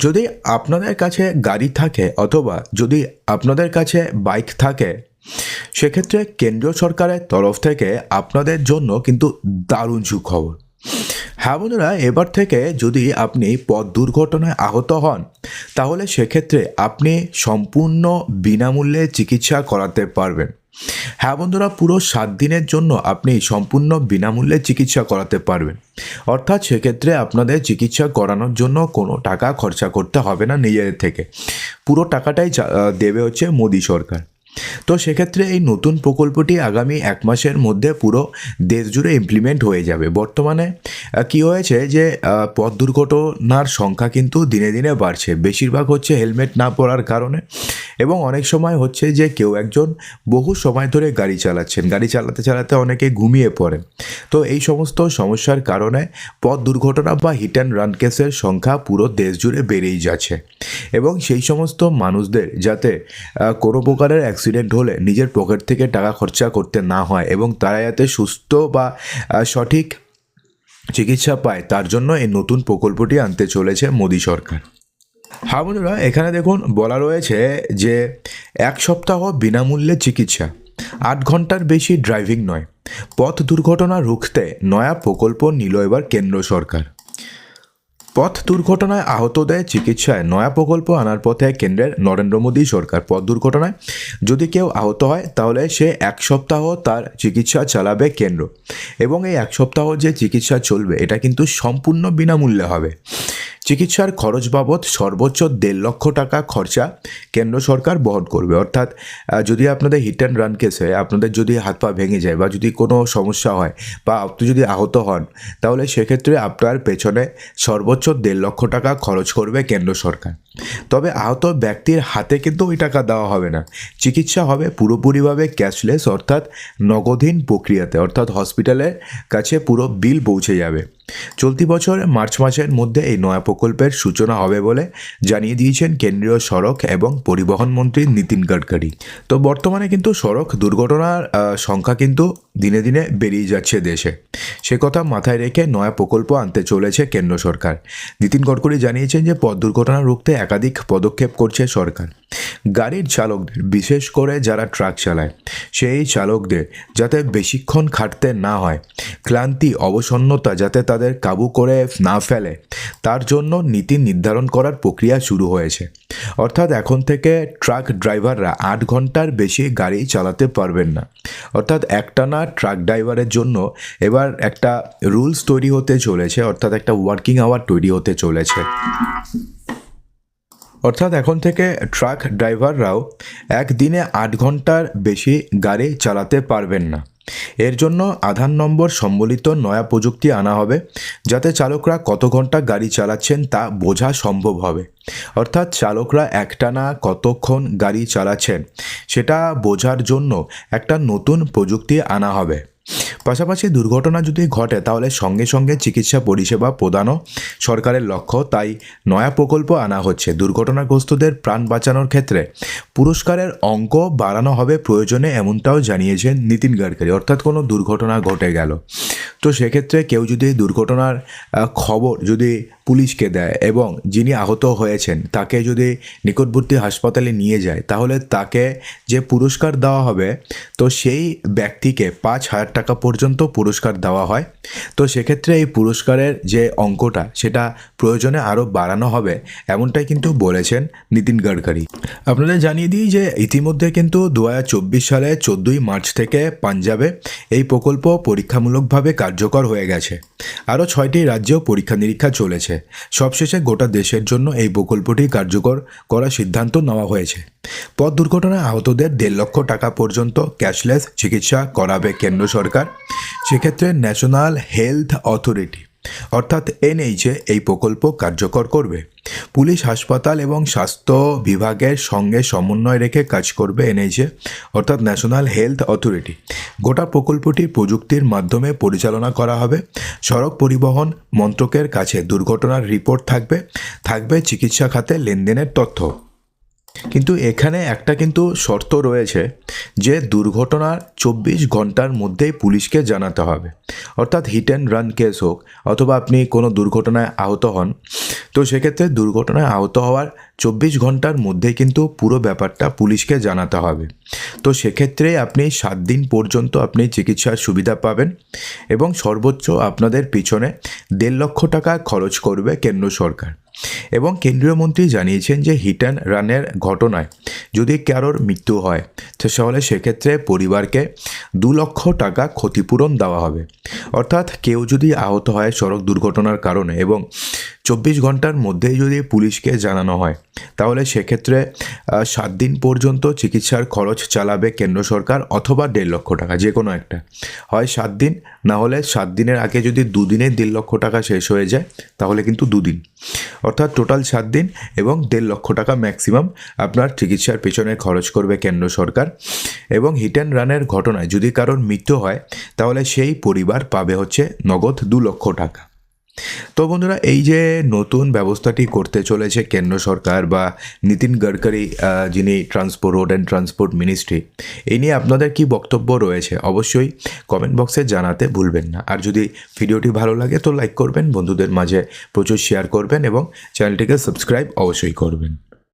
যদি আপনাদের কাছে গাড়ি থাকে অথবা যদি আপনাদের কাছে বাইক থাকে, সেক্ষেত্রে কেন্দ্রীয় সরকারের তরফ থেকে আপনাদের জন্য কিন্তু দারুণ সুখবর। হ্যাঁ বন্ধুরা, এবার থেকে যদি আপনি পথ দুর্ঘটনায় আহত হন, তাহলে সেক্ষেত্রে আপনি সম্পূর্ণ বিনামূল্যে চিকিৎসা করাতে পারবেন। হ্যাঁ বন্ধুরা, পুরো সাত দিনের জন্য আপনি সম্পূর্ণ বিনামূল্যে চিকিৎসা করাতে পারবেন। অর্থাৎ সেক্ষেত্রে আপনাদের চিকিৎসা করানোর জন্য কোনো টাকা খরচা করতে হবে না নিজেদের থেকে। পুরো টাকাটাই দেবে হচ্ছে মোদী সরকার। তো সেক্ষেত্রে এই নতুন প্রকল্পটি আগামী এক মাসের মধ্যে পুরো দেশ জুড়ে ইমপ্লিমেন্ট হয়ে যাবে। বর্তমানে কি হয়েছে যে পথ দুর্ঘটনার সংখ্যা কিন্তু দিনে দিনে বাড়ছে। বেশিরভাগ হচ্ছে হেলমেট না পরার কারণে। এবং অনেক সময় হচ্ছে যে কেউ একজন বহু সময় ধরে গাড়ি চালাচ্ছেন। গাড়ি চালাতে চালাতে অনেকে ঘুমিয়ে পড়েন। তো এই সমস্ত সমস্যার কারণে পথ দুর্ঘটনা বা হিট অ্যান্ড রান কেসের সংখ্যা পুরো দেশ জুড়ে বেড়েই যাচ্ছে। এবং সেই সমস্ত মানুষদের যাতে কোনো প্রকারের অ্যাক্সিডেন্ট হলে নিজের পকেট থেকে টাকা খরচা করতে না হয় এবং তারা যাতে সুস্থ বা সঠিক চিকিৎসা পায়, তার জন্য এই নতুন প্রকল্পটি আনতে চলেছে মোদী সরকার। হ্যাঁ বন্ধুরা এখানে দেখুন বলা রয়েছে যে এক সপ্তাহ বিনামূল্যে চিকিৎসা, আট ঘণ্টার বেশি ড্রাইভিং নয়। পথ দুর্ঘটনা রুখতে নয়া প্রকল্প নিল এবার কেন্দ্র সরকার। পথ দুর্ঘটনায় আহতদের চিকিৎসায় নয়া প্রকল্প আনার পথে কেন্দ্রের নরেন্দ্র মোদী সরকার পথ দুর্ঘটনায়। যদি কেউ আহত হয়, তাহলে সে এক সপ্তাহ তার চিকিৎসা চালাবে কেন্দ্র। এবং এই এক সপ্তাহ যে চিকিৎসা চলবে, এটা কিন্তু সম্পূর্ণ বিনামূল্যে হবে। চিকিৎসার খরচ বাবদ সর্বোচ্চ দেড় লক্ষ টাকা খরচা কেন্দ্র সরকার বহন করবে। অর্থাৎ যদি আপনাদের হিট অ্যান্ড রান কেসে আপনাদের যদি হাত পা ভেঙে যায় বা যদি কোনো সমস্যা হয় বা আপনি যদি আহত হন, তাহলে সেক্ষেত্রে আপনার পেছনে সর্বোচ্চ দেড় লক্ষ টাকা খরচ করবে কেন্দ্র সরকার। তবে আহত ব্যক্তির হাতে কিন্তু ওই টাকা দেওয়া হবে না। চিকিৎসা হবে পুরোপুরিভাবে ক্যাশলেস অর্থাৎ নগদহীন প্রক্রিয়াতে। অর্থাৎ হসপিটালের কাছে পুরো বিল পৌঁছে যাবে। চলতি বছর মার্চ মাসের মধ্যে এই নয়া প্রকল্পের সূচনা হবে বলে জানিয়ে দিয়েছেন কেন্দ্রীয় সড়ক এবং পরিবহন মন্ত্রী নীতিন গাডকারি। তো বর্তমানে কিন্তু সড়ক দুর্ঘটনার সংখ্যা কিন্তু দিনে দিনে বেরিয়ে যাচ্ছে দেশে। সে কথা মাথায় রেখে নয়া প্রকল্প আনতে চলেছে কেন্দ্র সরকার। নীতিন গডকরি জানিয়েছেন যে পথ দুর্ঘটনা রুখতে একাধিক পদক্ষেপ করছে সরকার। গাড়ির চালকদের, বিশেষ করে যারা ট্রাক চালায়, সেই চালকদের যাতে বেশিক্ষণ খাটতে না হয়, ক্লান্তি, অবসন্নতা যাতে তাদের কাবু করে না ফেলে, তার জন্য নীতি নির্ধারণ করার প্রক্রিয়া শুরু হয়েছে। অর্থাৎ এখন থেকে ট্রাক ড্রাইভাররা আট ঘণ্টার বেশি গাড়ি চালাতে পারবেন না। অর্থাৎ একটানা ট্রাক ড্রাইভারের জন্য এবার একটা রুলস তৈরি হতে চলেছে, অর্থাৎ একটা ওয়ার্কিং আওয়ার তৈরি হতে চলেছে। অর্থাৎ এখন থেকে ট্রাক ড্রাইভাররাও একদিনে আট ঘণ্টার বেশি গাড়ি চালাতে পারবেন না। এর জন্য আধার নম্বর সম্বলিত নয়া প্রযুক্তি আনা হবে, যাতে চালকরা কত ঘণ্টা গাড়ি চালাচ্ছেন তা বোঝা সম্ভব হবে। অর্থাৎ চালকরা একটানা কতক্ষণ গাড়ি চালাচ্ছেন, সেটা বোঝার জন্য একটা নতুন প্রযুক্তি আনা হবে। পাশাপাশি দুর্ঘটনা যদি ঘটে, তাহলে সঙ্গে সঙ্গে চিকিৎসা পরিষেবা প্রদানও সরকারের লক্ষ্য। তাই নয়া প্রকল্প আনা হচ্ছে। দুর্ঘটনাগ্রস্তদের প্রাণ বাঁচানোর ক্ষেত্রে পুরস্কারের অঙ্ক বাড়ানো হবে প্রয়োজনে এমনটাও জানিয়েছেন নীতিন গাডকারি। অর্থাৎ কোনো দুর্ঘটনা ঘটে গেল। তো সেক্ষেত্রে কেউ যদি দুর্ঘটনার খবর যদি পুলিশকে দেয় এবং যিনি আহত হয়েছেন তাকে যদি নিকটবর্তী হাসপাতালে নিয়ে যায়, তাহলে তাকে যে পুরস্কার দেওয়া হবে, তো সেই ব্যক্তিকে পাঁচ হাজার টাকা পর্যন্ত পুরস্কার দেওয়া হয়। তো সেক্ষেত্রে এই পুরস্কারের যে অঙ্কটা, সেটা প্রয়োজনে আরও বাড়ানো হবে, এমনটাই কিন্তু বলেছেন নীতিন গডকরি। আপনাদের জানিয়ে দিই যে ইতিমধ্যে কিন্তু দু হাজার চব্বিশ সালে চোদ্দোই মার্চ থেকে পাঞ্জাবে এই প্রকল্প পরীক্ষামূলকভাবে কার্যকর হয়ে গেছে। আরও ছয়টি রাজ্যেও পরীক্ষা নিরীক্ষা চলেছে। সবশেষে গোটা দেশের জন্য এই প্রকল্পটি কার্যকর করার সিদ্ধান্ত নেওয়া হয়েছে। পথ দুর্ঘটনায় আহতদের দেড় লক্ষ টাকা পর্যন্ত ক্যাশলেস চিকিৎসা করাবে কেন্দ্র সরকার। সেক্ষেত্রে ন্যাশনাল হেলথ অথরিটি অর্থাৎ এনএইচএ এই প্রকল্প কার্যকর করবে। পুলিশ হাসপাতাল এবং স্বাস্থ্য বিভাগের সঙ্গে সমন্বয় রেখে কাজ করবে এনএইচএ, অর্থাৎ ন্যাশনাল হেলথ অথরিটি। গোটা প্রকল্পটি প্রযুক্তির মাধ্যমে পরিচালনা করা হবে। সড়ক পরিবহন মন্ত্রকের কাছে দুর্ঘটনার রিপোর্ট থাকবে। থাকবে চিকিৎসা খাতে লেনদেনের তথ্য। কিন্তু এখানে একটা কিন্তু শর্ত রয়েছে যে দুর্ঘটনার চব্বিশ ঘণ্টার মধ্যেই পুলিশকে জানাতে হবে। অর্থাৎ হিট অ্যান্ড রান কেস হোক অথবা আপনি কোনো দুর্ঘটনায় আহত হন, তো সেক্ষেত্রে দুর্ঘটনায় আহত হওয়ার চব্বিশ ঘণ্টার মধ্যেই কিন্তু পুরো ব্যাপারটা পুলিশকে জানাতে হবে। তো সেক্ষেত্রে আপনি সাত দিন পর্যন্ত আপনি চিকিৎসার সুবিধা পাবেন এবং সর্বোচ্চ আপনাদের পিছনে দেড় লক্ষ টাকা খরচ করবে কেন্দ্র সরকার। এবং কেন্দ্রীয় মন্ত্রী জানিয়েছেন যে হিট অ্যান্ড রানের ঘটনায় যদি কারোর মৃত্যু হয়, তো তাহলে সেক্ষেত্রে পরিবারকে দু লক্ষ টাকা ক্ষতিপূরণ দেওয়া হবে। অর্থাৎ কেউ যদি আহত হয় সড়ক দুর্ঘটনার কারণে এবং চব্বিশ ঘণ্টার মধ্যেই যদি পুলিশকে জানানো হয়, তাহলে সেক্ষেত্রে সাত দিন পর্যন্ত চিকিৎসার খরচ চালাবে কেন্দ্র সরকার অথবা দেড় লক্ষ টাকা, যে কোনো একটা। হয় সাত দিন, না হলে সাত দিনের আগে যদি দুদিনে দেড় লক্ষ টাকা শেষ হয়ে যায়, তাহলে কিন্তু দুদিন। অর্থাৎ টোটাল সাত দিন এবং দেড় লক্ষ টাকা ম্যাক্সিমাম আপনার চিকিৎসার পেছনে খরচ করবে কেন্দ্র সরকার। এবং হিট অ্যান্ড রানের ঘটনায় যদি কারোর মৃত্যু হয়, তাহলে সেই পরিবার পাবে হচ্ছে নগদ দু লক্ষ টাকা। তো বন্ধুরা, এই যে নতুন ব্যবস্থাটি করতে চলেছে কেন্দ্র সরকার বা নীতিন গডকারি যিনি transport, road and transport ministry এই নিয়ে আপনাদের কি বক্তব্য রয়েছে অবশ্যই কমেন্ট বক্সে জানাতে ভুলবেন না। আর যদি ভিডিওটি ভালো লাগে তো লাইক করবেন, বন্ধুদের মাঝে প্রচুর শেয়ার করবেন এবং চ্যানেলটিকে সাবস্ক্রাইব অবশ্যই করবেন।